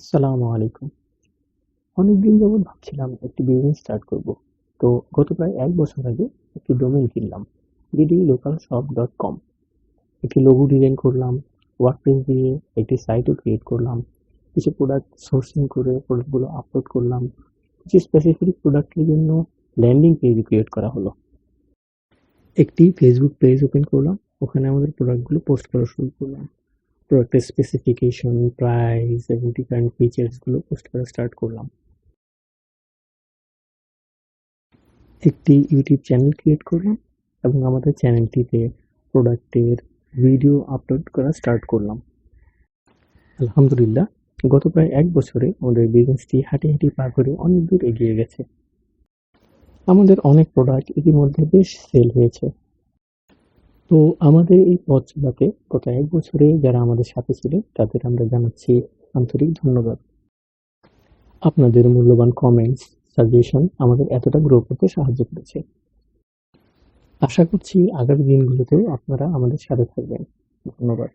আসসালামু আলাইকুম। অনেকদিন যাবৎ ভাবছিলাম একটি বিজনেস স্টার্ট করব। তো গত প্রায় এক বছর আগে একটি ডোমেইন কিনলাম BD local shop dot com একটি লোগো ডিজাইন করলাম ওয়ার্ডপ্রেস দিয়ে একটি সাইটও ক্রিয়েট করলাম, কিছু প্রোডাক্ট সোর্সিং করে প্রোডাক্টগুলো আপলোড করলাম, কিছু স্পেসিফিক প্রোডাক্টের জন্য ল্যান্ডিং পেজ ক্রিয়েট করা হলো। একটি ফেসবুক পেজ ওপেন করলাম, ওখানে আমাদের প্রোডাক্টগুলো পোস্ট করা শুরু করলাম। প্রোডাক্টের স্পেসিফিকেশন প্রাইস এবং ডিফারেন্ট ফিচার্সগুলো পোস্ট করা স্টার্ট করলাম। একটি ইউটিউব চ্যানেল ক্রিয়েট করলাম এবং আমাদের চ্যানেলটিতে প্রোডাক্টের ভিডিও আপলোড করা স্টার্ট করলাম। আলহামদুলিল্লাহ, গত প্রায় এক বছরে আমাদের বিজনেসটি হাঁটি হাঁটি পা করে অনেক দূর এগিয়ে গেছে। আমাদের অনেক প্রোডাক্ট ইতিমধ্যে বেশ সেল হয়েছে। তো আমাদের এই পথ গত এক বছরে যারা আমাদের সাথে ছিলেন, তাদের আমরা জানাচ্ছি আন্তরিক ধন্যবাদ। আপনাদের মূল্যবান কমেন্টস সাজেশন আমাদের এতটা গ্রো করতে সাহায্য করেছে। আশা করছি আগামী দিনগুলোতেও আপনারা আমাদের সাথে থাকবেন। ধন্যবাদ।